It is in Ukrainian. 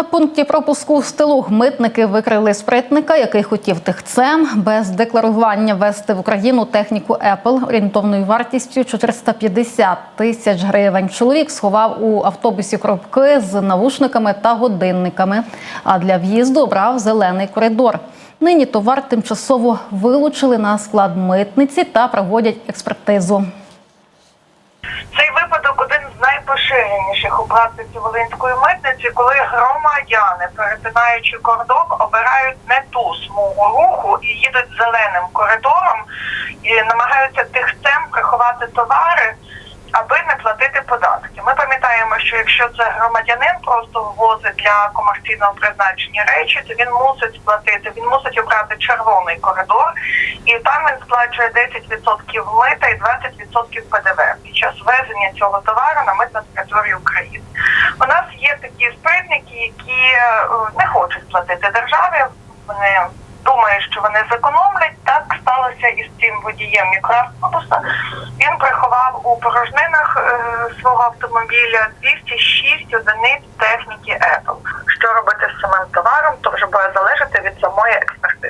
На пункті пропуску в стилу митники викрили спритника, який хотів тихцем без декларування вести в Україну техніку Apple орієнтовною вартістю 450 тисяч гривень. Чоловік сховав у автобусі коробки з навушниками та годинниками. А для в'їзду обрав зелений коридор. Нині товар тимчасово вилучили на склад митниці та проводять експертизу. Найпоширеніших у практиці Волинської митниці, коли громадяни, перетинаючи кордон, обирають не ту смугу руху і їдуть зеленим коридором і намагаються тихцем приховати товари, аби не платити податки. Ми пам'ятаємо, що якщо це громадянин просто ввозить для комерційного призначення речі, то він мусить сплатити, він мусить обрати червоний коридор, і там він сплачує 10% мита і 20% ПДВ під час ввезення цього товару на митну території України. У нас є такі спритники, які е, не хочуть платити державі. Вони думають, що вони зекономлять. Так сталося і з цим водієм мікроавтобуса. Він приховав у порожнинах е, свого автомобіля 206 одиниць техніки Apple. Що робити з самим товаром, то вже буде залежати від самої експерти.